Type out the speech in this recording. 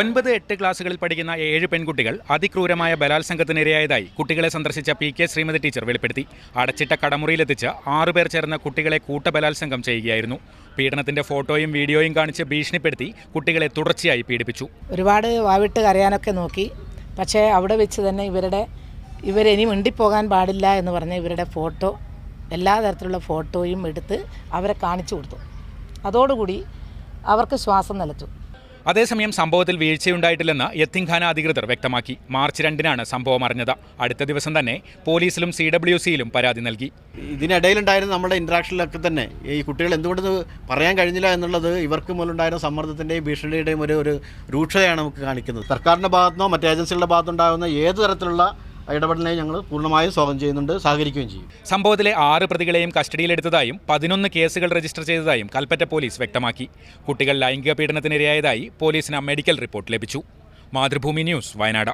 ഒൻപത് എട്ട് ക്ലാസ്സുകളിൽ പഠിക്കുന്ന ഏഴ് പെൺകുട്ടികൾ അതിക്രൂരമായ ബലാത്സംഗത്തിനിരയായതായി കുട്ടികളെ സന്ദർശിച്ച പി കെ ശ്രീമതി ടീച്ചർ വെളിപ്പെടുത്തി. അടച്ചിട്ട കടമുറിയിലെത്തിച്ച് ആറുപേർ ചേർന്ന കുട്ടികളെ കൂട്ടബലാത്സംഗം ചെയ്യുകയായിരുന്നു. പീഡനത്തിന്റെ ഫോട്ടോയും വീഡിയോയും കാണിച്ച് ഭീഷണിപ്പെടുത്തി കുട്ടികളെ തുടർച്ചയായി പീഡിപ്പിച്ചു. ഒരുപാട് വാവിട്ട് കരയാനൊക്കെ നോക്കി. പക്ഷേ അവിടെ വെച്ച് തന്നെ ഇവരുടെ ഇവരിനി മിണ്ടിപ്പോകാൻ പാടില്ല എന്ന് പറഞ്ഞ് ഇവരുടെ ഫോട്ടോ എല്ലാ തരത്തിലുള്ള ഫോട്ടോയും എടുത്ത് അവരെ കാണിച്ചു കൊടുത്തു. അതോടുകൂടി അവർക്ക് ശ്വാസം നിലച്ചു. അതേസമയം സംഭവത്തിൽ വീഴ്ചയുണ്ടായിട്ടില്ലെന്ന് യത്തിംഖാന അധികൃതർ വ്യക്തമാക്കി. മാർച്ച് രണ്ടിനാണ് സംഭവം അറിഞ്ഞത്. അടുത്ത ദിവസം തന്നെ പോലീസിലും സി ഡബ്ല്യു സിയിലും പരാതി നൽകി. ഇതിനിടയിലുണ്ടായിരുന്ന നമ്മുടെ ഇൻട്രാക്ഷനിലൊക്കെ തന്നെ ഈ കുട്ടികൾ എന്തുകൊണ്ട് പറയാൻ കഴിഞ്ഞില്ല എന്നുള്ളത് ഇവർക്ക് മൂലമുണ്ടായിരുന്ന സമ്മർദ്ദത്തിന്റെയും ഭീഷണിയുടെയും ഒരു ഒരു രൂക്ഷതയാണ് നമുക്ക് കാണിക്കുന്നത്. സർക്കാരിന്റെ ഭാഗത്തുനിന്നോ മറ്റ് ഏജൻസികളുടെ ഭാഗത്തുണ്ടാകുന്ന ഏത് തരത്തിലുള്ള ഇടപെടലിനെയും ഞങ്ങൾ പൂർണമായും സ്വാഗതം ചെയ്യുന്നുണ്ട് സഹകരിക്കുകയും ചെയ്യും. സംഭവത്തിലെ ആറ് പ്രതികളെയും കസ്റ്റഡിയിലെടുത്തതായും പതിനൊന്ന് കേസുകൾ രജിസ്റ്റർ ചെയ്തതായും കൽപ്പറ്റ പോലീസ് വ്യക്തമാക്കി. കുട്ടികൾ ലൈംഗിക പീഡനത്തിനിരയായതായി പോലീസിന് മെഡിക്കൽ റിപ്പോർട്ട് ലഭിച്ചു. മാതൃഭൂമി ന്യൂസ് വയനാട്.